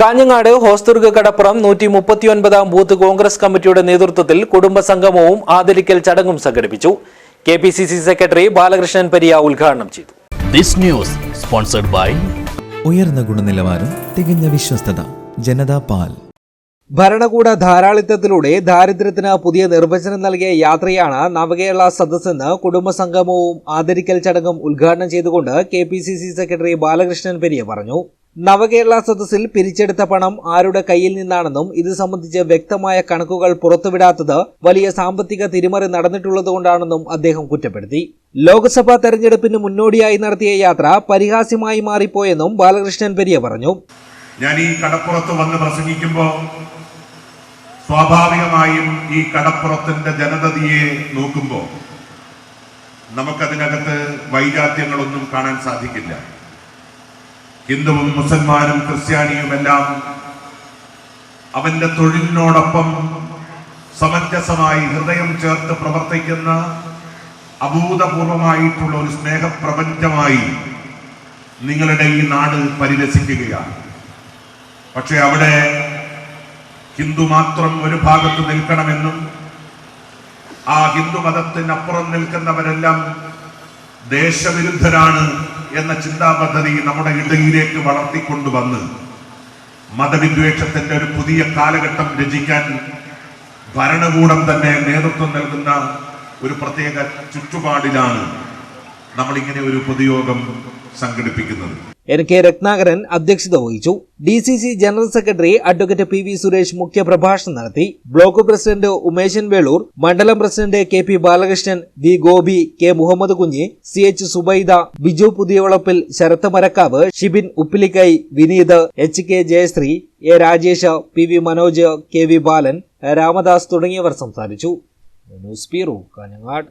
കാഞ്ഞങ്ങാട് ഹോസ്ദുർഗ് കടപ്പുറം നൂറ്റി മുപ്പത്തിയൊൻപതാം ബൂത്ത് കോൺഗ്രസ് കമ്മിറ്റിയുടെ നേതൃത്വത്തിൽ കുടുംബസംഗമവും ആദരിക്കൽ ചടങ്ങും സംഘടിപ്പിച്ചു. K P C C secretary Balakrishnan Pariya ഉദ്ഘാടനം ചെയ്തു. This news sponsored by ഉയർന്ന ഗുണനിലവാരം തികഞ്ഞ വിശ്വസ്തത ജനതാ പാൽ. ഭരണകൂട ധാരാളിത്തത്തിലൂടെ ദാരിദ്ര്യത്തിന് പുതിയ നിർവചനം നൽകിയ യാത്രയാണ് നവകേരള സദസ്സെന്ന് കുടുംബസംഗമവും ആദരിക്കൽ ചടങ്ങും ഉദ്ഘാടനം ചെയ്തുകൊണ്ട് K P C C secretary Balakrishnan Periya പറഞ്ഞു. നവകേരള സദസ്സിൽ പിരിച്ചെടുത്ത പണം ആരുടെ കയ്യിൽ നിന്നാണെന്നും ഇത് സംബന്ധിച്ച് വ്യക്തമായ കണക്കുകൾ പുറത്തുവിടാത്തത് വലിയ സാമ്പത്തിക തിരിമറി നടന്നിട്ടുള്ളതുകൊണ്ടാണെന്നും അദ്ദേഹം കുറ്റപ്പെടുത്തി. ലോക്സഭാ തെരഞ്ഞെടുപ്പിന് മുന്നോടിയായി നടത്തിയ യാത്ര പരിഹാസ്യമായി മാറിപ്പോയെന്നും ബാലകൃഷ്ണൻ പെരിയ പറഞ്ഞു. ഞാൻ ഈ കടപ്പുറത്ത് വന്ന് പ്രസംഗിക്കുമ്പോൾ സ്വാഭാവികമായും ഈ കടപ്പുറത്തിന്റെ ജനതയെ നോക്കുമ്പോൾ നമുക്കതിനകത്ത് വൈജാത്യങ്ങളൊന്നും കാണാൻ സാധിക്കില്ല. ഹിന്ദുവും മുസൽമാനും ക്രിസ്ത്യാനിയുമെല്ലാം അവന്റെ തൊഴിലിനോടൊപ്പം സമഞ്ജസമായി ഹൃദയം ചേർത്ത് പ്രവർത്തിക്കുന്ന അഭൂതപൂർവമായിട്ടുള്ള ഒരു സ്നേഹപ്രപഞ്ചമായി നിങ്ങളുടെ ഈ നാട് പരിരസിക്കുകയാണ്. പക്ഷെ അവിടെ ഹിന്ദു മാത്രം ഒരു ഭാഗത്ത് നിൽക്കണമെന്നും ആ ഹിന്ദു മതത്തിനപ്പുറം നിൽക്കുന്നവരെല്ലാം ദേശവിരുദ്ധരാണ് എന്ന ചിന്താ പദ്ധതി നമ്മുടെ ഇടയിലേക്ക് വളർത്തിക്കൊണ്ടുവന്ന് മതവിദ്വേഷത്തിന്റെ ഒരു പുതിയ കാലഘട്ടം രചിക്കാൻ ഭരണകൂടം തന്നെ നേതൃത്വം നൽകുന്ന ഒരു പ്രത്യേക ചുറ്റുപാടിലാണ് നമ്മളിങ്ങനെ ഒരു പൊതുയോഗം സംഘടിപ്പിക്കുന്നത്. എൻ കെ രത്നാകരൻ അധ്യക്ഷത വഹിച്ചു. D C C general secretary advocate P V Suresh മുഖ്യ പ്രഭാഷണം നടത്തി. ബ്ലോക്ക് പ്രസിഡന്റ് ഉമേശൻ വേളൂർ മണ്ഡലം president K P Balakrishnan V Gopi K Muhammad Kunhi C H Subaida Biju Puthiyavalappil Sarath Marakkav Shibin Uppilikkai Vineeth H K Jayasree A Rajesh P V Manoj K V Balan Ramadas തുടങ്ങിയവർ സംസാരിച്ചു. News bureau Kanhangad.